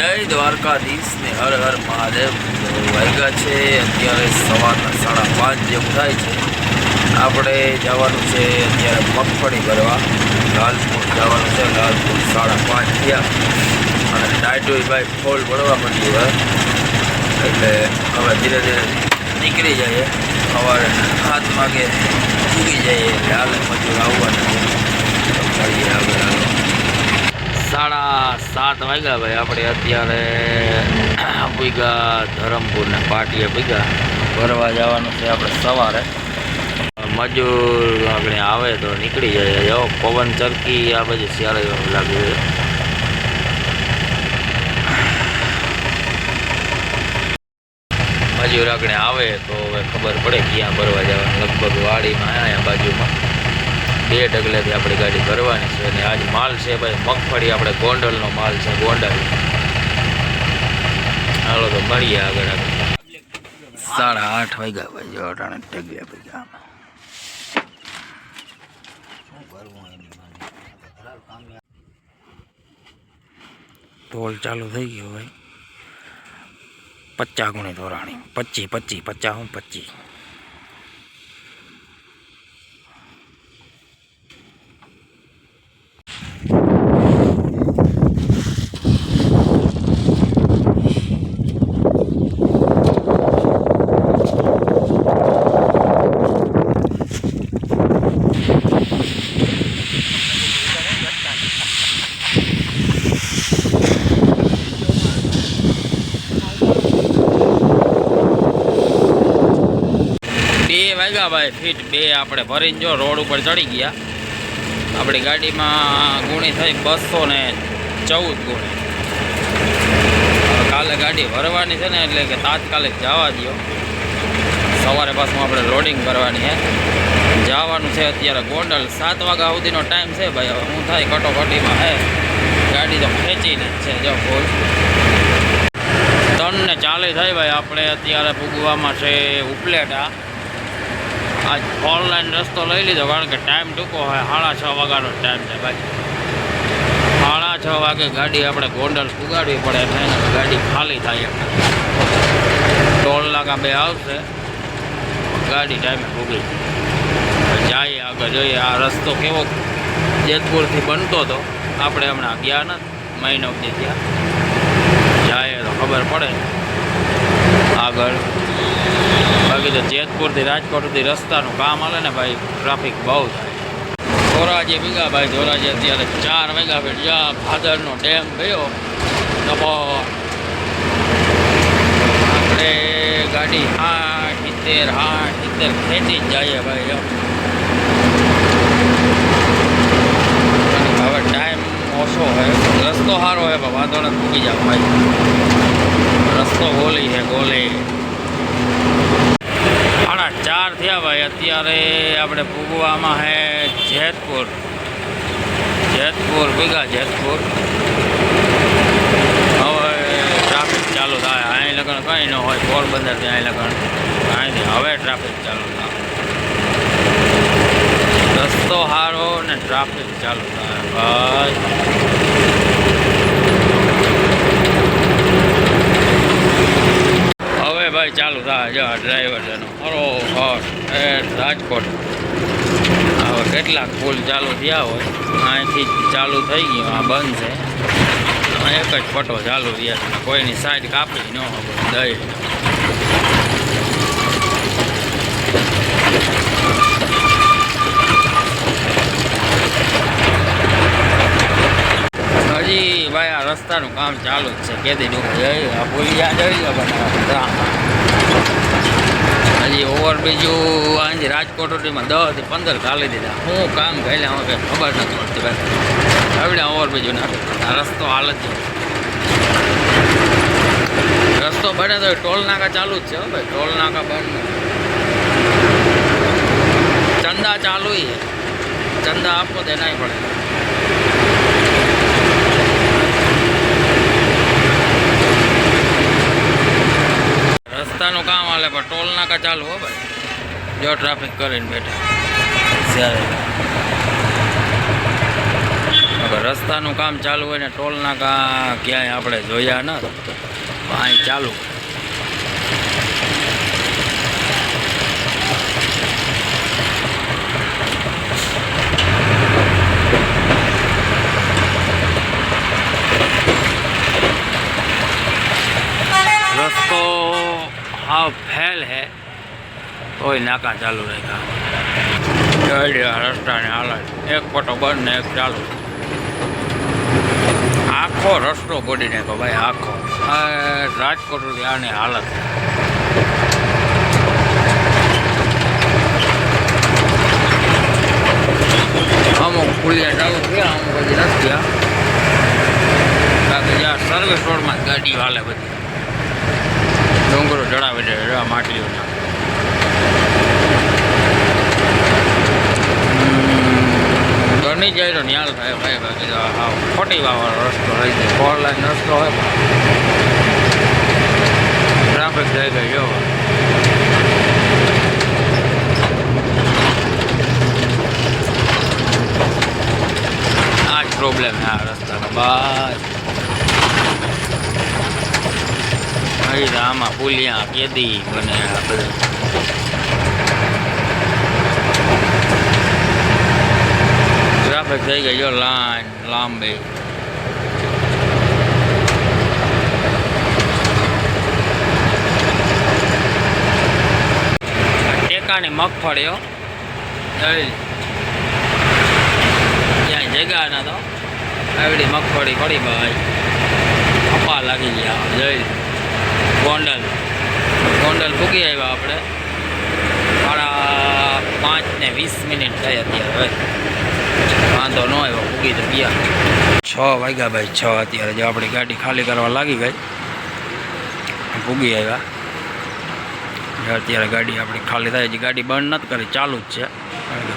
જય દ્વારકાધીશ ને હર હર મહાદેવ. વાગ્યા છે અત્યારે સવારના સાડા પાંચ જેવું થાય છે. આપણે જવાનું છે અત્યારે મગફળી ભરવા. લાલપુર જવાનું છે. લાલપુર સાડા પાંચ થયા. અને ડાયટોઈ ભાઈ ફોલ ભરવા માંડી હવે એટલે હવે ધીરે ધીરે નીકળી જઈએ. સવારે હાથ માગે, ઉગી જઈએ. એટલે હાલ મજૂર આવવાનું મળીએ આગળ હાલો સાડા સાત વાગ્યા ભાઈ આપણે અત્યારે ભીગા ધરમપુરના પાટીએ પૂગ્યા ભરવા જવાનું છે આપણે સવારે. મજૂર આપણે આવે તો નીકળી જાય. જો, પવન ચરકી આ બધી શિયાળ એવું લાગે છે. મજૂર આગળ આવે તો હવે ખબર પડે ક્યાં ભરવા જવાનું. લગભગ વાડીમાં, અહીંયા બાજુમાં. બે ડગલેથી આપણી ગાડી ભરવાની છે અને આજ માલ છે ભાઈ, મગફળી આપણે ગોંડલનો માલ છે, ગોંડલ. હાલો તો મળીએ આગળ આગળ. સાડા આઠ વાગ્યા ભાઈ, જો અટાણે ભાઈ ભેગા ટોલ ચાલુ થઈ ગયો ભાઈ. પચાસ ગુણી ધોરાણી. પચીસ પચીસ, પચાસ, હું પચી બે ભાઈ ફીટ બે આપણે ભરીને જો રોડ ઉપર ચડી ગયા. આપણી ગાડીમાં ગુણી થઈ બસો ને ચૌદ ગુણી. કાલે ગાડી ભરવાની છે ને એટલે કે તાત્કાલિક જવા દો સવારે પાછું આપણે લોડિંગ કરવાની છે. જવાનું છે અત્યારે ગોંડલ. સાત વાગ્યા સુધીનો ટાઈમ છે ભાઈ. હવે હું થાય કટોકટીમાં હે. ગાડી તો ખેંચીને છે જો ફૂલ ત્રણ ને થાય ભાઈ. આપણે અત્યારે ભૂગવામાં છે ઉપલેટા. આજ ઓનલાઈન રસ્તો લઈ લીધો, કારણ કે ટાઈમ ટૂંકો હોય, સાડા છ વાગ્યાનો ટાઈમ છે ભાઈ. સાડા છ વાગે ગાડી આપણે ગોંડલ સુગાડવી પડે એટલે ગાડી ખાલી થાય ટોલ નાકા બે આવશે, ગાડી ટાઈમે ભૂગી જાય. આગળ જોઈએ આ રસ્તો કેવો જેતપુરથી બનતો હતો આપણે હમણાં ગયા નથી મહિનો ત્યાં જાય તો ખબર પડે. આગળ બાકી તો જેતપુરથી રાજકોટ રસ્તાનું કામ હાલે ને ભાઈ ટ્રાફિક બહુ થાય ધોરાજી ભીગા ભાઈ, ધોરાજી અત્યારે ચાર વાગ્યા ફીટ જ્યાં ભાદરનો ડેમ ગયો. તો આપણે ગાડી હાઠ સિત્તેર હાઠ સિત્તેર ખેંચી જ જઈએ ભાઈ એમ. હવે ટાઈમ ઓછો હોય રસ્તો સારો હોય પણ વાંધો ને ભૂકી જાવ ભાઈ. રસ્તો ગોલી છે, ગોલી. ચાર થયા ભાઈ. અત્યારે આપણે ભૂગવામાં છે જેતપુર. જેતપુર, ભેગા જેતપુર. હવે ટ્રાફિક ચાલુ થાય. અહીં લગન કંઈ ન હોય. પોરબંદરથી અહીં લગન. અહીંથી હવે ટ્રાફિક ચાલુ થાય. રસ્તો સારો ને ટ્રાફિક ચાલુ થાય. ભાઈ હવે ભાઈ, ચાલુ થાય જો ડ્રાઈવર છે હરો, હર, એ રાજકોટ. હવે કેટલાક પુલ ચાલુ થયા હોય. અહીંથી ચાલુ થઈ ગયું, આ બંધ છે. એક જ ફોટો ચાલુ રહ્યા છે. કોઈની સાઈડ કાપી ન દઈ. હજી ભાઈ, આ રસ્તાનું કામ ચાલુ જ છે. કેદી ડુંગર આ પુલિયા જઈ બનાવવા હજી ઓવરબ્રિજું અહીં રાજકોટ સુધીમાં દસથી પંદર ચાલી દીધા. હું કામ ગયેલા હું કંઈ ખબર નથી પડતી ભાઈ. આવડે ઓવરબ્રિજુ ના રસ્તો હાલ જ છે. રસ્તો બને તો ટોલ નાકા ચાલુ જ છે હો ભાઈ. ટોલ નાકા બંધ ચંદા ચાલુ ચંદા આપો તો એનાય પડે. રસ્તાનું કામ હાલે, પણ ટોલ નાકા ચાલુ હો ભાઈ. જો ટ્રાફિક કરીને બેઠા. રસ્તાનું કામ ચાલુ હોય ને, ટોલ નાકા ક્યાંય આપણે જોયા ન અહીં ચાલુ રસ્તો હાવ ફેલ હે તોય નાકા ચાલુ રાખ્યા જય રસ્તાની હાલત. એક પટો બંધ ને એક ચાલુ. આખો રસ્તો પડી નાખ્યો ભાઈ, આખો. રાજકોટ આની હાલત. અમુક પુલિયા ચાલુ થયા, અમુક હજી નથી થયા. કે જ્યાં સર્વિસ રોડમાં ગાડી હાલે બધી. ડુંગરો ચડાવી દે, એવા માટલીઓના બની જાય તો ન્યાલ થાય ભાઈ બાકી તો ખોટી વાળો રસ્તો રહી જાય ફોર લાઈન રસ્તો હોય ટ્રાફિક થઈ ગઈ જો આ જ પ્રોબ્લેમ છે આ રસ્તાનો બસ આમાં પુલિયા કેદી બને આપણે ટ્રાફિક થઈ ગઈ જો લાઈન લાંબી ટેકાની મગફળીઓ ક્યાંય જગ્યા ના તો. આવડી મગફળી પડી ભાઈ. કપા લાગી ગયા. જઈ ગોંડલ. ગોંડલ પૂગી આવ્યા આપણે. સાડા પાંચ ને વીસ મિનિટ થઈ અત્યારે હવે વાંધો ન આવ્યો પૂગી તો ગયા. છ વાગ્યા ભાઈ છ અત્યારે. જો આપણી ગાડી ખાલી કરવા લાગી ગઈ. પૂગી આવ્યા. અત્યારે ગાડી આપણી ખાલી થાય હજી ગાડી બંધ નથી કરી, ચાલુ જ છે.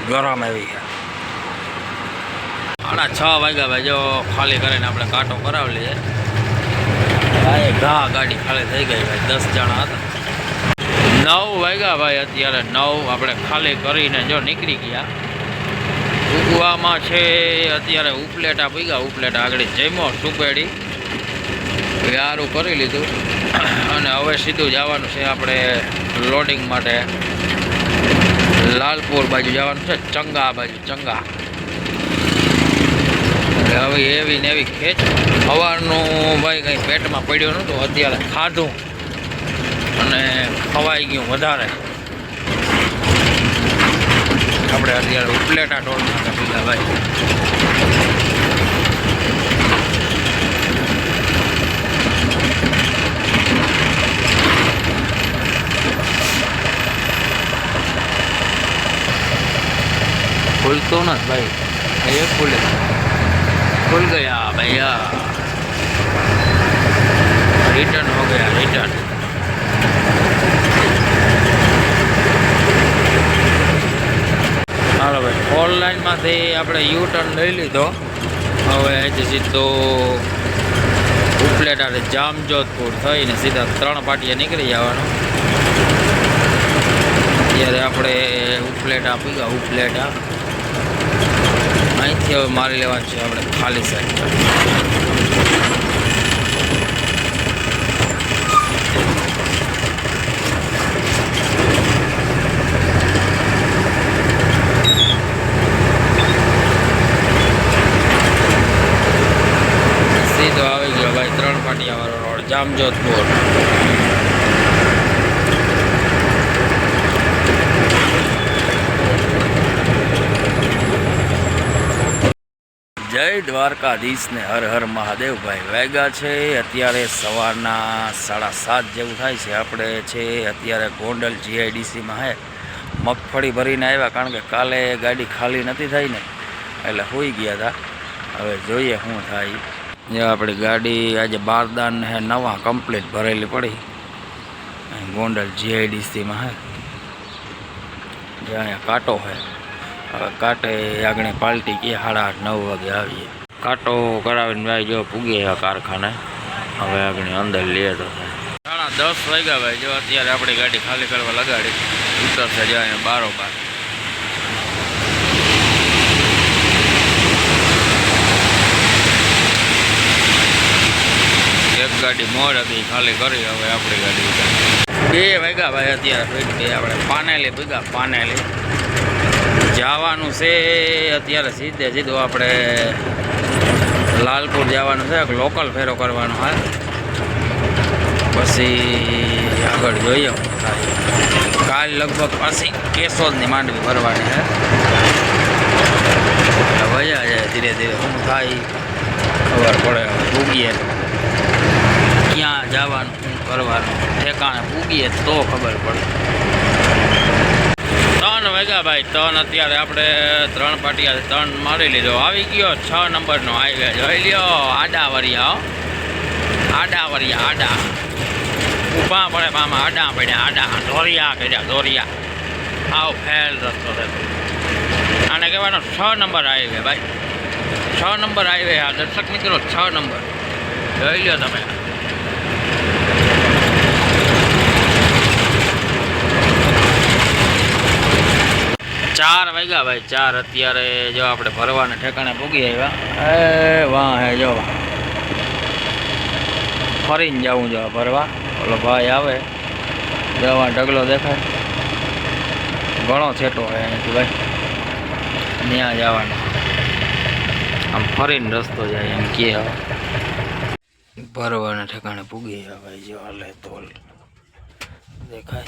ગરમ આવી ગયા આડા છ વાગ્યા ભાઈ જો ખાલી કરીને આપણે કાંટો કરાવી લઈએ. ભાઈ, ઘા ગાડી ખાલી થઈ ગઈ ભાઈ દસ જણા હતા. નવ વાગ્યા ભાઈ અત્યારે નવ. આપણે ખાલી કરીને જો નીકળી ગયા. ઉગવામાં છે અત્યારે ઉપલેટા પીગા ઉપલેટા આગળ જમ્યો, સુપેડી. વ્યારું કરી લીધું. અને હવે સીધું જવાનું છે આપણે લોડિંગ માટે. લાલપુર બાજુ જવાનું છે, ચંગા બાજુ, ચંગા. હવે એવી ને એવી ખેંચ. સવારનું ભાઈ કંઈ પેટમાં પડ્યું નહોતું, અત્યારે ખાધું. અને ખવાઈ ગયું વધારે. આપણે અત્યારે ઉપલેટા ટોલ નાકા પીધા ભાઈ. खुलतो ना भाई ये खुले खुल गया भैया रिटर्न हो गया रिटर्न હાલો ભાઈ ફોર લાઈનમાંથી આપણે યુ ટર્ન લઈ લીધો હવે અહીંથી સીધો ઉપલેટા જામજોધપુર થઈને સીધા ત્રણ પાટીએ નીકળી જવાનું ત્યારે આપણે ઉપલેટા આપી ગયા ઉપલેટા અહીંથી હવે મારી લેવાનું છે આપણે ખાલી સાઈડ સીધો આવી ગયો ભાઈ, ત્રણ પાટિયા વાળો રોડ જામજોધપુર. જય દ્વારકાધીશને, હર હર મહાદેવભાઈ. વેગા છે, અત્યારે સવારના સાડા સાત જેવું થાય છે. આપણે છે, અત્યારે ગોંડલ જીઆઈડીસીમાં હે. મગફળી ભરીને આવ્યા, કારણ કે કાલે ગાડી ખાલી નથી થઈ ને, એટલે હોઈ ગયા હતા હવે જોઈએ શું થાય. જે આપણી ગાડી આજે બારદાન હે, નવા કમ્પ્લીટ ભરેલી પડી. ગોંડલ જીઆઈડીસીમાં હે. જે અહીંયા કાંટો હે. હવે કાંટે આગળ પાલટી કે સાડા આઠ, નવ વાગે આવીએ. કાંટો કરાવીને ભાઈ જો પૂગે આ કારખાને. હવે આપણે અંદર લે તો સાડા દસ વાગ્યા ભાઈ જો અત્યારે આપણી ગાડી ખાલી કરવા લગાડી. ઉતરશે જો અહીંયા બારોબાર એક ગાડી મોડ હતી, ખાલી કરી હવે આપણી ગાડી બે વાગ્યા ભાઈ અત્યારે આપણે પાનેલી ભેગા, પાનેલી. જવાનું છે, અત્યારે સીધે સીધું આપણે લાલપુર જવાનું છે લોકલ ફેરો કરવાનો હા પછી આગળ જોઈએ કાલ લગભગ પાછી કેશોદની માંડવી ભરવાની છે. વયા જાય ધીરે ધીરે. શું થાય, ખબર પડે પૂગીએ. ક્યાં જવાનું, શું કરવાનું, ઠેકાણે પૂગીએ તો ખબર પડે. ભાઈ, ત્રણ અત્યારે આપણે, ત્રણ પાટિયા, ત્રણ મારી લીધો. આવી ગયો છ નંબરનો હાઈવે જોઈ લ્યો, આડા વરિયા. આડા વરિયા, આડા. ઊભા પડે મામા, આડા પડ્યા, આડા. ધોરિયા કર્યા, ધોરિયા. આવ, ફેલ રસ્તો છે. આને કહેવાનો છ નંબર હાઈવે ભાઈ. છ નંબર હાઈવે આ. દર્શક મિત્રો, છ નંબર. જોઈ લ્યો તમે. ચાર વાગ્યા ભાઈ, ચાર. અત્યારે જો આપણે ભરવાના ઠેકાણે પૂગી આવ્યા. એ વાહ હે જો ફરીને જવું જો ભરવા. ઓલો ભાઈ આવે. જવા ઢગલો દેખાય. ઘણો છેટો હોય અહીંથી ભાઈ. ત્યાં જવાનો. આમ ફરીને રસ્તો જાય એમ કે ભરવાના ઠેકાણે પૂગી આવ્યા ભાઈ, જો હાલે તોલ. દેખાય.